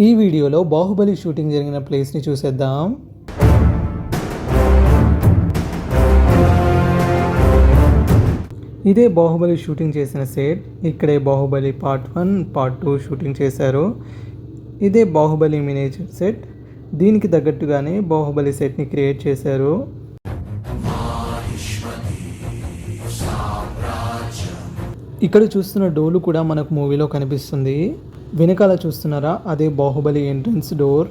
ఈ వీడియోలో బాహుబలి షూటింగ్ జరిగిన ప్లేస్ని చూసేద్దాం. ఇదే బాహుబలి షూటింగ్ చేసిన సెట్. ఇక్కడే Baahubali part one part two shooting చేశారు. ఇదే బాహుబలి మినేచర్ సెట్. దీనికి తగ్గట్టుగానే బాహుబలి సెట్ని క్రియేట్ చేశారు. ఇక్కడ చూస్తున్న డోలు కూడా మనకు మూవీలో కనిపిస్తుంది. వెనకాల చూస్తున్నారా? అదే బాహుబలి ఎంట్రన్స్ డోర్.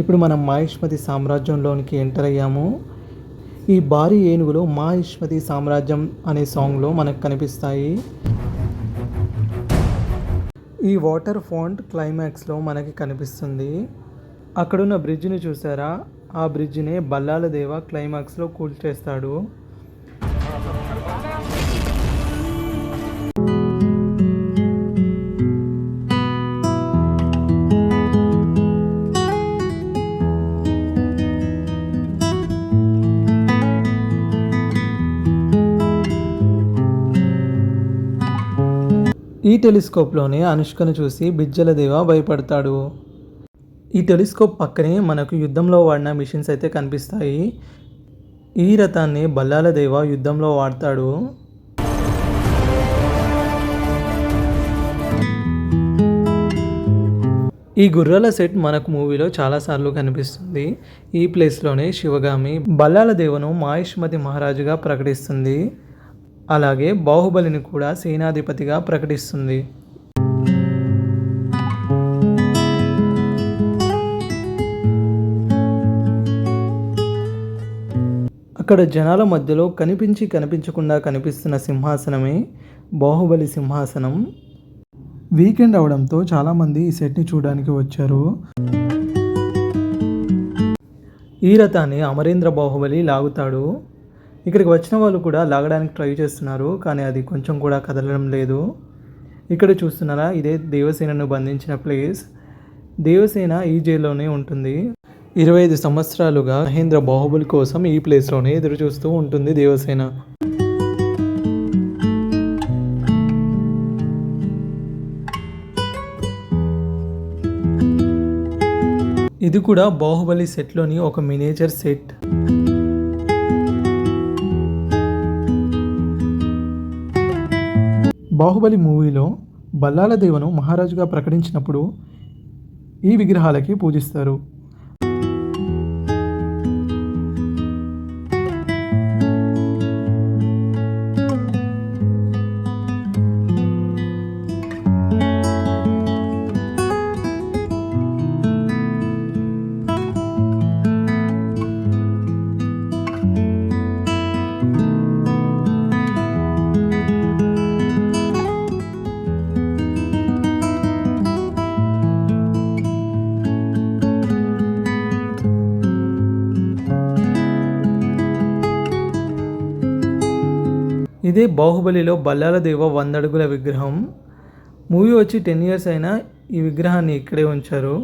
ఇప్పుడు మనం మహేష్మతి సామ్రాజ్యంలోనికి ఎంటర్ అయ్యాము. ఈ భారీ ఏనుగులు మహేష్మతి సామ్రాజ్యం అనే సాంగ్లో మనకు కనిపిస్తాయి. ఈ వాటర్ ఫాంట్ క్లైమాక్స్లో మనకి కనిపిస్తుంది. అక్కడున్న బ్రిడ్జ్ని చూసారా ఆ బ్రిడ్జ్నే బల్లాల దేవ క్లైమాక్స్లో కూల్చేస్తాడు ఈ టెలిస్కోప్లోనే అనుష్కను చూసి బిజ్జల దేవ భయపడతాడు. ఈ టెలిస్కోప్ పక్కనే మనకు యుద్ధంలో వాడిన మిషన్స్ అయితే కనిపిస్తాయి. ఈ రథాన్ని బల్లాల దేవ యుద్ధంలో వాడతాడు. ఈ గుర్రాల సెట్ మనకు మూవీలో చాలాసార్లు కనిపిస్తుంది. ఈ ప్లేస్లోనే శివగామి బల్లాల దేవను మహేష్మతి మహారాజుగా ప్రకటిస్తుంది. అలాగే బాహుబలిని కూడా సేనాధిపతిగా ప్రకటిస్తుంది. అక్కడ జనాల మధ్యలో కనిపించి కనిపించకుండా కనిపిస్తున్న సింహాసనమే బాహుబలి సింహాసనం. వీకెండ్ అవడంతో చాలామంది ఈ సెట్ని చూడడానికి వచ్చారు. ఈ రథాన్ని అమరేంద్ర బాహుబలి లాగుతాడు. ఇక్కడికి వచ్చిన వాళ్ళు కూడా లాగడానికి ట్రై చేస్తున్నారు కానీ అది కొంచెం కూడా కదలడం లేదు. ఇక్కడ చూస్తున్నారా ఇదే దేవసేనను బంధించిన ప్లేస్. దేవసేన ఈ జైల్లోనే ఉంటుంది. ఇరవై ఐదు సంవత్సరాలుగా మహేంద్ర బాహుబలి కోసం ఈ ప్లేస్లోనే ఎదురు చూస్తూ ఉంటుంది దేవసేన. ఇది కూడా బాహుబలి సెట్లోని ఒక మినేచర్ సెట్ బాహుబలి మూవీలో బల్లాల దేవను మహారాజుగా ప్రకటించినప్పుడు ఈ విగ్రహాలకి పూజిస్తారు. ఇదే బాహుబలిలో బల్లాల దేవ వందడుగుల విగ్రహం. మూవీ వచ్చి టెన్ ఇయర్స్ అయినా ఈ విగ్రహాన్ని ఇక్కడే ఉంచారు.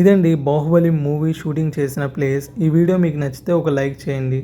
ఇదండి బాహుబలి మూవీ షూటింగ్ చేసిన ప్లేస్. ఈ వీడియో మీకు నచ్చితే ఒక లైక్ చేయండి.